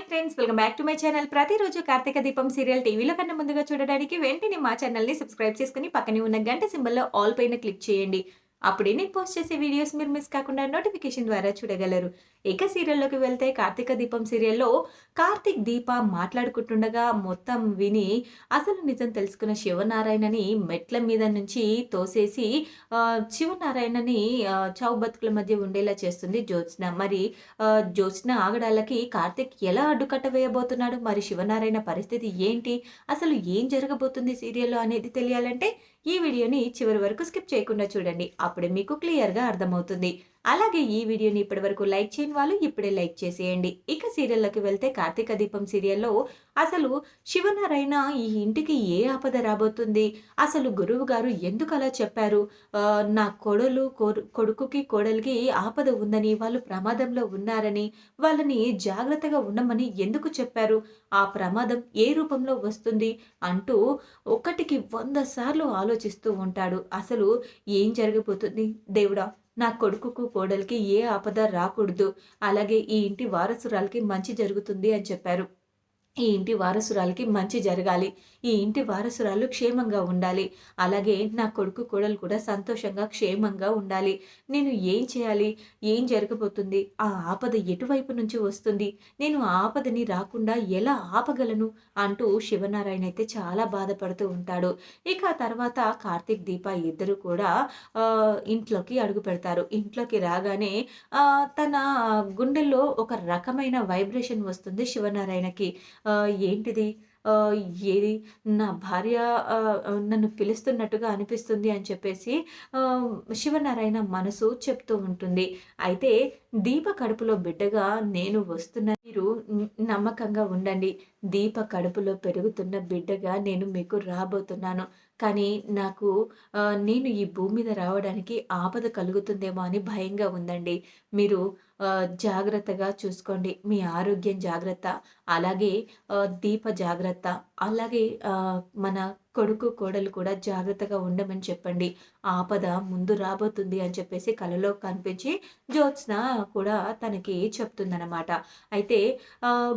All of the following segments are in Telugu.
Hi friends welcome back to my channel ప్రతిరోజు కార్తీక దీపం సీరియల్ టీవీలో కన్నా ముందుగా చూడడానికి వెంటనే మా ఛానల్ని సబ్స్క్రైబ్ చేసుకుని పక్కనే ఉన్న గంట సింబల్లో ఆల్ పైన క్లిక్ చేయండి. అప్పుడే నేను పోస్ట్ చేసే వీడియోస్ మీరు మిస్ కాకుండా నోటిఫికేషన్ ద్వారా చూడగలరు. ఇక సీరియల్లోకి వెళ్తే కార్తీక దీపం సీరియల్లో కార్తీక్ దీప మాట్లాడుకుంటుండగా మొత్తం విని అసలు నిజం తెలుసుకున్న శివనారాయణని మెట్ల మీద నుంచి తోసేసి శివనారాయణని చావు బతుకుల మధ్య ఉండేలా చేస్తుంది జ్యోత్స్న. మరి జ్యోత్స్న ఆగడాలకి కార్తీక్ ఎలా అడ్డుకట్ట వేయబోతున్నాడు? మరి శివనారాయణ పరిస్థితి ఏంటి? అసలు ఏం జరగబోతుంది సీరియల్లో అనేది తెలియాలంటే ఈ వీడియోని చివరి వరకు స్కిప్ చేయకుండా చూడండి. అప్పుడే మీకు క్లియర్గా అర్థమవుతుంది. అలాగే ఈ వీడియోని ఇప్పటి వరకు లైక్ చేయని వాళ్ళు ఇప్పుడే లైక్ చేసేయండి. ఇక సీరియల్లోకి వెళ్తే కార్తీక దీపం సీరియల్లో అసలు శివనారాయణ ఈ ఇంటికి ఏ ఆపద రాబోతుంది? అసలు గురువు గారు ఎందుకు అలా చెప్పారు? నా కొడలు కొడుకుకి కోడలికి ఆపద ఉందని వాళ్ళు ప్రమాదంలో ఉన్నారని వాళ్ళని జాగ్రత్తగా ఉండమని ఎందుకు చెప్పారు? ఆ ప్రమాదం ఏ రూపంలో వస్తుంది? అంటూ ఒకటికి వంద సార్లు ఆలోచిస్తూ ఉంటాడు. అసలు ఏం జరగబోతుంది దేవుడా నా కొడుకుకు కోడలికి ఏ ఆపద రాకూడదు. అలాగే ఈ ఇంటి వారసురాలకి మంచి జరుగుతుంది అని చెప్పారు. ఈ ఇంటి వారసురాలకి మంచి జరగాలి. ఈ ఇంటి వారసురాలు క్షేమంగా ఉండాలి. అలాగే నా కొడుకు కోడలు కూడా సంతోషంగా క్షేమంగా ఉండాలి. నేను ఏం చేయాలి? ఏం జరగబోతుంది? ఆ ఆపద ఎటువైపు నుంచి వస్తుంది? నేను ఆ ఆపదని రాకుండా ఎలా ఆపగలను? అంటూ శివనారాయణ అయితే చాలా బాధపడుతూ ఉంటాడు. ఇక తర్వాత కార్తీక్ దీప ఇద్దరు కూడా ఇంట్లోకి అడుగు పెడతారు. ఇంట్లోకి రాగానే తన గుండెల్లో ఒక రకమైన వైబ్రేషన్ వస్తుంది శివనారాయణకి. ఏంటిది? ఏది? నా భార్య నన్ను పిలుస్తున్నట్టుగా అనిపిస్తుంది అని చెప్పేసి శివనారాయణ మనసు చెప్తూ ఉంటుంది. అయితే దీప కడుపులో బిడ్డగా నేను వస్తున్న మీరు నమ్మకంగా ఉండండి. దీప కడుపులో పెరుగుతున్న బిడ్డగా నేను మీకు రాబోతున్నాను. కానీ నాకు నేను ఈ భూమి మీద రావడానికి ఆపద కలుగుతుందేమో అని భయంగా ఉందండి. మీరు జాగ్రత్తగా చూసుకోండి. మీ ఆరోగ్యం జాగ్రత్త. అలాగే దీప జాగ్రత్త. అలాగే మన కొడుకు కోడలు కూడా జాగ్రత్తగా ఉండమని చెప్పండి. ఆపద ముందు రాబోతుంది అని చెప్పేసి కలలో కనిపించి జ్యోత్స్న కూడా తనకి చెప్తుందనమాట అయితే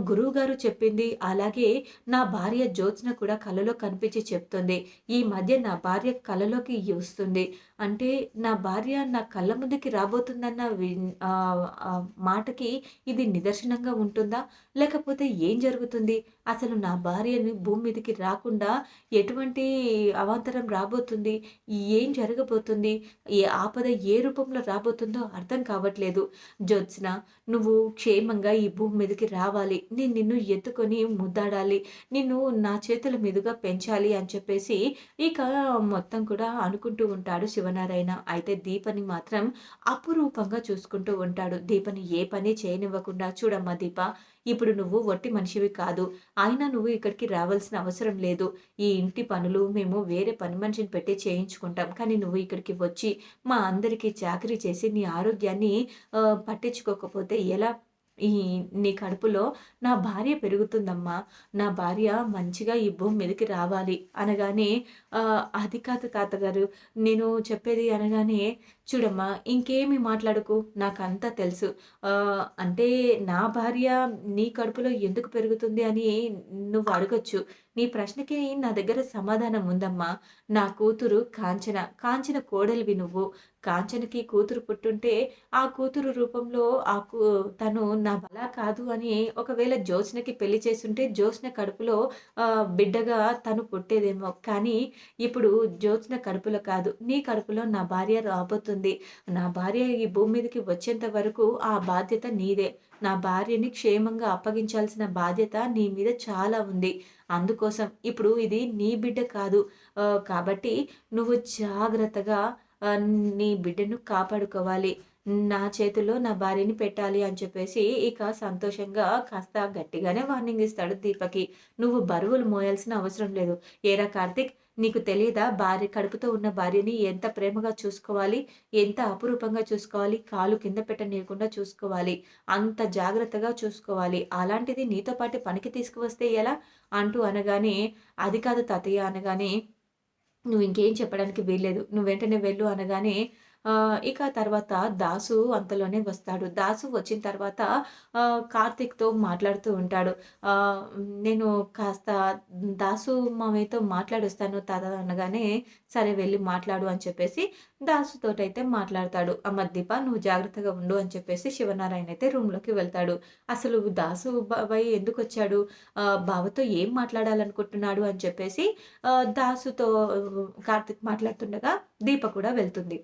గురువుగారు చెప్పింది అలాగే నా భార్య జ్యోత్స్న కూడా కలలో కనిపించి చెప్తుంది. ఈ మధ్య నా భార్య కలలోకి వస్తుంది. అంటే నా భార్య నా కళ్ళ ముందుకి రాబోతుందన్న వి- మాటకి ఇది నిదర్శనంగా ఉంటుందా? లేకపోతే ఏం జరుగుతుంది? అసలు నా భార్యని భూమి మీదకి రాకుండా ఎటువంటి అవాంతరం రాబోతుంది? ఏం జరగబోతుంది ఏ ఆపద ఏ రూపంలో రాబోతుందో అర్థం కావట్లేదు. జ్యోత్స్న నువ్వు క్షేమంగా ఈ భూమి మీదకి రావాలి. నేను నిన్ను ఎత్తుకొని ముద్దాడాలి. నిన్ను నా చేతుల మీదుగా పెంచాలి అని చెప్పేసి ఇక మొత్తం కూడా అనుకుంటూ ఉంటాడు శివనారాయణ. అయితే దీపని మాత్రం అపురూపంగా చూసుకుంటూ ఉంటాడు. దీపని ఏ పని చేయనివ్వకుండా చూడమ్మా దీప ఇప్పుడు నువ్వు వట్టి మనిషివి కాదు. అయినా నువ్వు ఇక్కడికి రావాల్సిన అవసరం లేదు. ఈ ఇంటి పనులు మేము వేరే పని మనిషిని పెట్టి చేయించుకుంటాం. కానీ నువ్వు ఇక్కడికి వచ్చి మా అందరికీ చాకరీ చేసి నీ ఆరోగ్యాన్ని పట్టించుకోకపోతే ఎలా? ఈ నీ కడుపులో నా భార్య పెరుగుతుందమ్మా. నా భార్య మంచిగా ఈ భూమి మీదకి రావాలి అనగానే అది కాదు తాతగారు నేను చెప్పేది అనగానే చూడమ్మా ఇంకేమి మాట్లాడకు నాకంతా తెలుసు. అంటే నా భార్య నీ కడుపులో ఎందుకు పెరుగుతుంది అని నువ్వు అడగొచ్చు. నీ ప్రశ్నకి నా దగ్గర సమాధానం ఉందమ్మా. నా కూతురు కాంచన. కాంచన కోడలివి నువ్వు. కాంచనకి కూతురు పుట్టుంటే ఆ కూతురు రూపంలో ఆ కూ తను నా బలా కాదు అని ఒకవేళ జ్యోత్స్నకి పెళ్ళి చేసుంటే జ్యోత్స్న కడుపులో బిడ్డగా తను పుట్టేదేమో. కానీ ఇప్పుడు జ్యోత్స్న కడుపులో కాదు. నీ కడుపులో నా భార్య రాబోతుంది. నా భార్య ఈ భూమి మీదకి వచ్చేంత వరకు ఆ బాధ్యత నీదే. నా భార్యని క్షేమంగా అప్పగించాల్సిన బాధ్యత నీ మీద చాలా ఉంది. అందుకోసం ఇప్పుడు ఇది నీ బిడ్డ కాదు. కాబట్టి నువ్వు జాగ్రత్తగా నీ బిడ్డను కాపాడుకోవాలి. నా చేతిలో నా భార్యని పెట్టాలి అని చెప్పేసి ఇక సంతోషంగా కాస్త గట్టిగానే వార్నింగ్ ఇస్తాడు దీపకి. నువ్వు బరువులు మోయాల్సిన అవసరం లేదు. ఏరా కార్తిక్ నీకు తెలియదా భార్య కడుపుతో ఉన్న భార్యని ఎంత ప్రేమగా చూసుకోవాలి? ఎంత అపురూపంగా చూసుకోవాలి? కాలు కింద పెట్టనీయకుండా చూసుకోవాలి. అంత జాగ్రత్తగా చూసుకోవాలి. అలాంటిది నీతో పాటు పనికి తీసుకువస్తే ఎలా? అంటూ అనగానే అది కాదు తాతయ్య అనగానే నువ్వు ఇంకేం చెప్పడానికి వీల్లేదు. నువ్వు వెంటనే వెళ్ళు అనగానే ఇక తర్వాత దాసు అంతలోనే వస్తాడు. దాసు వచ్చిన తర్వాత కార్తిక్తో కార్తీక్‌తో మాట్లాడుతూ ఉంటాడు. నేను కాస్త దాసు మామయ్యతో మాట్లాడొస్తాను తాత అనగానే, సరే వెళ్ళి మాట్లాడు అని చెప్పేసి దాసుతోటైతే మాట్లాడతాడు. అమ్మ దీప నువ్వు జాగ్రత్తగా ఉండు అని చెప్పేసి శివనారాయణ అయితే రూమ్‌లోకి వెళ్తాడు. అసలు దాసు బాబాయ్ ఎందుకు వచ్చాడు బావతో ఏం మాట్లాడాలనుకుంటున్నాడు అని చెప్పేసి దాసుతో కార్తీక్ మాట్లాడుతుండగా దీప కూడా వెళ్తుంది.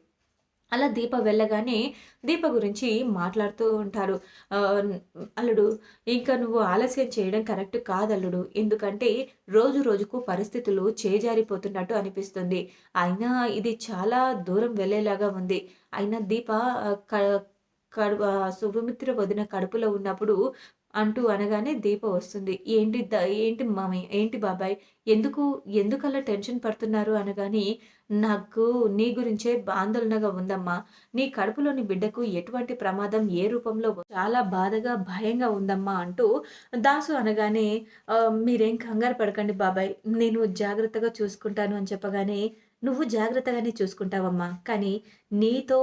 అలా దీప వెళ్ళగానే దీప గురించి మాట్లాడుతూ ఉంటారు. అల్లుడు ఇంకా నువ్వు ఆలస్యం చేయడం కరెక్ట్ కాదల్లుడు. ఎందుకంటే రోజు రోజుకు పరిస్థితులు చేజారిపోతున్నట్టు అనిపిస్తుంది. అయినా ఇది చాలా దూరం వెళ్ళేలాగా ఉంది. అయినా దీప క కడు ఆహ్, వదిన కడుపులో ఉన్నప్పుడు అంటూ అనగానే దీప వస్తుంది. ఏంటి ద ఏంటి మామయ్య ఏంటి బాబాయ్ ఎందుకు ఎందుకలా టెన్షన్ పడుతున్నారు అనగాని నాకు నీ గురించే ఆందోళనగా ఉందమ్మా. నీ కడుపులోని బిడ్డకు ఎటువంటి ప్రమాదం ఏ రూపంలో చాలా బాధగా, భయంగా ఉందమ్మా అంటూ దాసు అనగానే మీరేం కంగారు పడకండి బాబాయ్. నేను జాగ్రత్తగా చూసుకుంటాను అని చెప్పగానే, నువ్వు జాగ్రత్తగానే చూసుకుంటావమ్మా. కానీ నీతో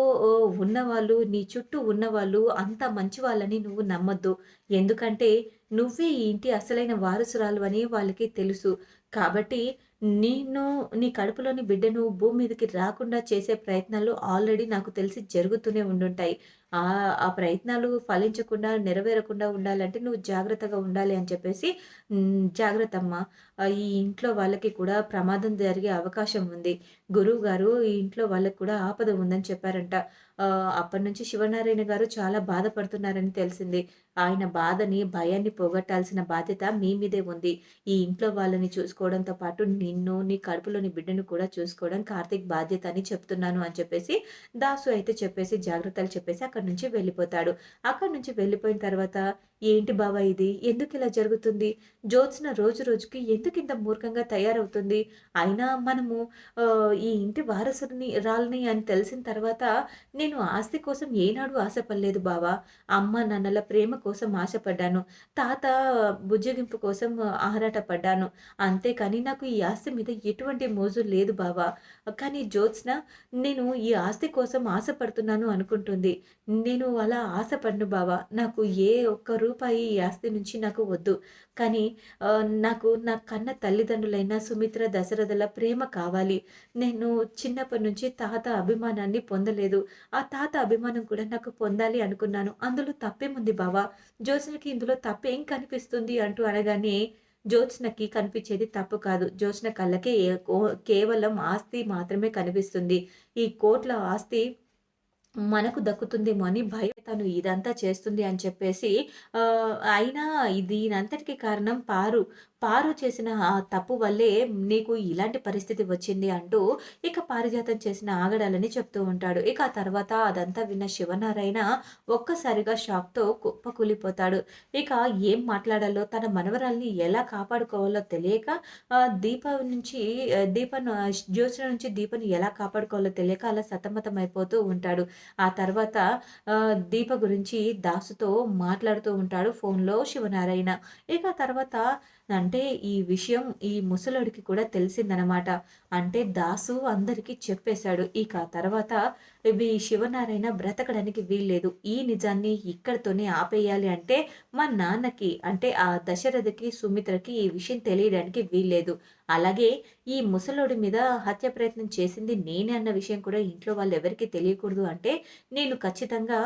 ఉన్నవాళ్ళు, నీ చుట్టూ ఉన్నవాళ్ళు అంత మంచి వాళ్ళని నువ్వు నమ్మద్దు ఎందుకంటే నువ్వే ఈ ఇంటి అసలైన వారసురాలు అని వాళ్ళకి తెలుసు. కాబట్టి నేను నీ కడుపులోని బిడ్డను భూమి మీదకి రాకుండా చేసే ప్రయత్నాలు ఆల్రెడీ నాకు తెలిసి జరుగుతూనే ఉండుంటాయి. ఆ ప్రయత్నాలు ఫలించకుండా, నెరవేరకుండా ఉండాలంటే నువ్వు జాగ్రత్తగా ఉండాలి అని చెప్పేసి జాగ్రత్త అమ్మ ఈ ఇంట్లో వాళ్ళకి కూడా ప్రమాదం జరిగే అవకాశం ఉంది. గురువు గారు ఈ ఇంట్లో వాళ్ళకి కూడా ఆపద ఉందని చెప్పారంట. అప్పటి నుంచి శివనారాయణ గారు చాలా బాధపడుతున్నారని తెలిసింది. ఆయన బాధని, భయాన్ని పోగొట్టాల్సిన బాధ్యత మీ మీదే ఉంది. ఈ ఇంట్లో వాళ్ళని చూసుకోవడంతో పాటు నిన్ను, నీ కడుపులోని బిడ్డను కూడా చూసుకోవడం కార్తీక్ బాధ్యత అని చెప్తున్నాను అని చెప్పేసి దాసు అయితే చెప్పేసి జాగ్రత్తలు చెప్పేసి అక్కడి నుంచి వెళ్ళిపోతాడు. అక్కడి నుంచి వెళ్ళిపోయిన తర్వాత ఏంటి బావ ఇది? ఎందుకు ఇలా జరుగుతుంది? జ్యోత్స్న రోజు రోజుకి ఎందుకింత మూర్ఖంగా తయారవుతుంది? అయినా మనము ఈ ఇంటి వారసుని రాలిని అని తెలిసిన తర్వాత నేను ఆస్తి కోసం ఏనాడు ఆశపడలేదు బావ. అమ్మ, నాన్నల ప్రేమ కోసం ఆశపడ్డాను. తాత బుజ్జగింపు కోసం ఆరాటపడ్డాను. అంతేకాని నాకు ఈ ఆస్తి మీద ఎటువంటి మోజు లేదు బావా కానీ జ్యోత్స్న నేను ఈ ఆస్తి కోసం ఆశపడుతున్నాను అనుకుంటుంది. నేను అలా ఆశపడ్ను బావ. నాకు ఏ ఒక్క రూపాయి ఈ ఆస్తి నుంచి నాకు వద్దు. కానీ నాకు నా కన్న తల్లిదండ్రులైన సుమిత్ర, దశరథల ప్రేమ కావాలి. నేను చిన్నప్పటి నుంచి తాత అభిమానాన్ని పొందలేదు. ఆ తాత అభిమానం కూడా నాకు పొందాలి అనుకున్నాను. అందులో తప్పేముంది బావ? జ్యోత్స్నకి ఇందులో తప్పేం కనిపిస్తుంది అంటూ అనగానే, జ్యోత్స్నకి కనిపించేది తప్పు కాదు. జ్యోత్స్న కళ్ళకే కో కేవలం ఆస్తి మాత్రమే కనిపిస్తుంది. ఈ కోట్ల ఆస్తి మనకు దక్కుతుందేమో అని భయం తను ఇదంతా చేస్తుంది అని చెప్పేసి అయినా దీనంతటికి కారణం పారు. పారు చేసిన ఆ తప్పు వల్లే నీకు ఇలాంటి పరిస్థితి వచ్చింది అంటూ ఇక పారిజాతం చేసిన ఆగడాలని చెప్తూ ఉంటాడు. ఇక ఆ తర్వాత అదంతా విన్న శివనారాయణ ఒక్కసారిగా షాక్‌తో కుప్పకూలిపోతాడు. ఇక ఏం మాట్లాడాలో తన మనవరాల్ని ఎలా కాపాడుకోవాలో తెలియక దీప నుంచి దీపను జ్యోత్స్న నుంచి దీపను ఎలా కాపాడుకోవాలో తెలియక అలా సతమతమైపోతూ ఉంటాడు. ఆ తర్వాత దీప గురించి దాసుతో మాట్లాడుతూ ఉంటాడు ఫోన్‌లో శివనారాయణ. ఇక తర్వాత అంటే ఈ విషయం ఈ ముసలోడికి కూడా తెలిసిందనమాట. అంటే దాసు అందరికీ చెప్పేశాడు. ఇక తర్వాత ఇవి శివనారాయణ బ్రతకడానికి వీల్లేదు. ఈ నిజాన్ని ఇక్కడితోనే ఆపేయాలి అంటే మా నాన్నకి అంటే ఆ దశరథకి, సుమిత్రకి ఈ విషయం తెలియడానికి వీల్లేదు. అలాగే ఈ ముసలోడి మీద హత్య ప్రయత్నం చేసింది నేనే అన్న విషయం కూడా ఇంట్లో వాళ్ళు ఎవరికి తెలియకూడదు అంటే నేను ఖచ్చితంగా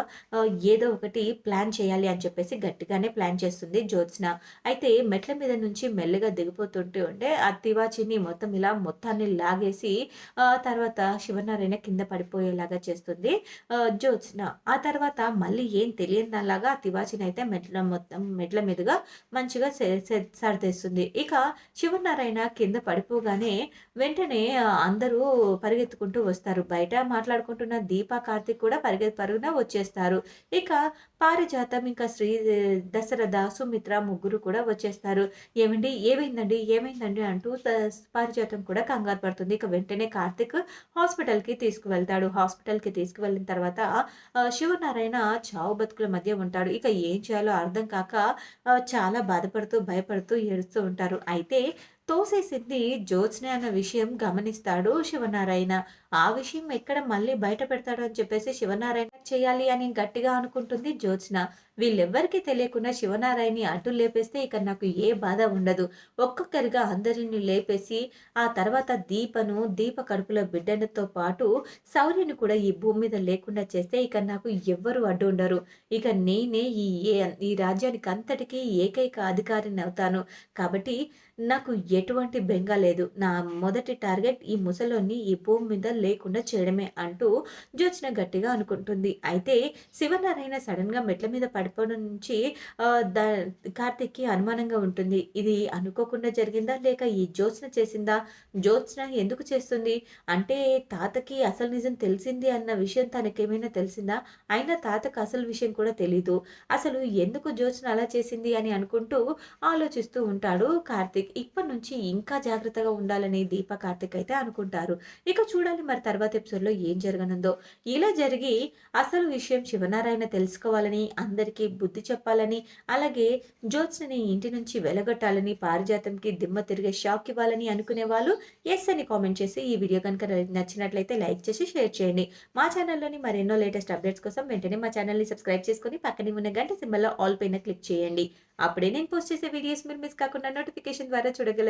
ఏదో ఒకటి ప్లాన్ చేయాలి అని చెప్పేసి గట్టిగానే ప్లాన్ చేస్తుంది జ్యోత్స్న. అయితే మెట్ల మీద నుంచి మెల్లగా దిగిపోతుంటూ ఉంటే ఆ తివాచిని మొత్తం ఇలా మొత్తాన్ని లాగేసి తర్వాత శివనారాయణ కింద పడిపోయేలాగా చేస్తుంది జ్యోత్స్న. ఆ తర్వాత మళ్ళీ ఏం తెలియని దానిలాగా ఆ అయితే మెట్ల మొత్తం మెట్ల మీదుగా మంచిగా సర్దేస్తుంది. ఇక శివనారాయణ కింద పడిపోగానే వెంటనే అందరూ పరిగెత్తుకుంటూ వస్తారు. బయట మాట్లాడుకుంటున్న దీప, కార్తిక్ కూడా పరిగె పరుగున వచ్చేస్తారు. ఇక పారిజాతం ఇంకా శ్రీ దశరథ, సుమిత్ర ముగ్గురు కూడా వచ్చేస్తారు. ఏమండి ఏమైందండి? ఏమైందండి? అంటూ పారిజాతం కూడా కంగారు పడుతుంది. ఇక వెంటనే కార్తీక్ హాస్పిటల్‌కి తీసుకువెళ్తాడు. హాస్పిటల్‌కి తీసుకువెళ్ళిన తర్వాత శివనారాయణ చావు బతుకుల మధ్య ఉంటాడు. ఇక ఏం చేయాలో అర్థం కాక చాలా బాధపడుతూ, భయపడుతూ ఏడుస్తూ ఉంటారు. అయితే తోసేసింది జ్యోత్స్న అన్న విషయం గమనిస్తాడు శివనారాయణ. ఆ విషయం ఎక్కడ మళ్ళీ బయట పెడతాడో అని చెప్పేసి శివనారాయణ చేయాలి అని గట్టిగా అనుకుంటుంది జ్యోత్స్న. వీళ్ళెవ్వరికీ తెలియకుండా శివనారాయణని అటు లేపేస్తే ఇక నాకు ఏ బాధ ఉండదు. ఒక్కొక్కరిగా అందరిని లేపేసి ఆ తర్వాత దీపను, దీప కడుపులో బిడ్డలతో పాటు సౌర్యుని కూడా ఈ భూమి మీద లేకుండా చేస్తే ఇక నాకు ఎవ్వరు అడ్డు ఉండరు. ఇక నేనే ఈ ఏ ఈ రాజ్యానికి అంతటికి ఏకైక అధికారిని అవుతాను. కాబట్టి నాకు ఎటువంటి బెంగ లేదు. నా మొదటి టార్గెట్ ఈ ముసలోని ఈ భూమి మీద లేకుండా చేయడమే అంటూ జ్యోత్స్న గట్టిగా అనుకుంటుంది. అయితే శివనారాయణ సడన్గా మెట్ల మీద పడిపోవడం నుంచి దా కార్తీక్‌కి అనుమానంగా ఉంటుంది. ఇది అనుకోకుండా జరిగిందా? లేక ఈ జ్యోత్స్న చేసిందా? జ్యోత్స్న ఎందుకు చేస్తుంది? అంటే తాతకి అసలు నిజం తెలిసింది అన్న విషయం తనకేమైనా తెలిసిందా? అయినా తాతకు అసలు విషయం కూడా తెలీదు. అసలు ఎందుకు జ్యోత్స్న అలా చేసింది అని అనుకుంటూ ఆలోచిస్తూ ఉంటాడు కార్తీక్. నుంచి ఇంకా జాగ్రత్తగా ఉండాలని దీప, కార్తిక్ అయితే అనుకుంటారు. ఇక చూడాలి మరి తర్వాత ఎపిసోడ్‌లో ఏం జరగనుందో. ఇలా జరిగి అసలు విషయం శివనారాయణ తెలుసుకోవాలని, అందరికీ బుద్ధి చెప్పాలని, అలాగే జ్యోత్స్నని ఇంటి నుంచి వెలగొట్టాలని, పారిజాతంకి దిమ్మ తిరిగే షాక్ ఇవ్వాలని అనుకునే వాళ్ళు ఎస్ అని కామెంట్ చేసి ఈ వీడియో గనుక నచ్చినట్లయితే లైక్ చేసి షేర్ చేయండి. మా ఛానల్‌లోని మరెన్నో లేటెస్ట్ అప్డేట్స్ కోసం వెంటనే మా ఛానల్‌ని సబ్స్క్రైబ్ చేసుకొని పక్కనే ఉన్న గంట సింబల్‌లో ఆల్ పైన క్లిక్ చేయండి. అప్పుడే నేను పోస్ట్ చేసే వీడియోస్ మీరు మిస్ కాకుండా నోటిఫికేషన్ ద్వారా చూడగలరు.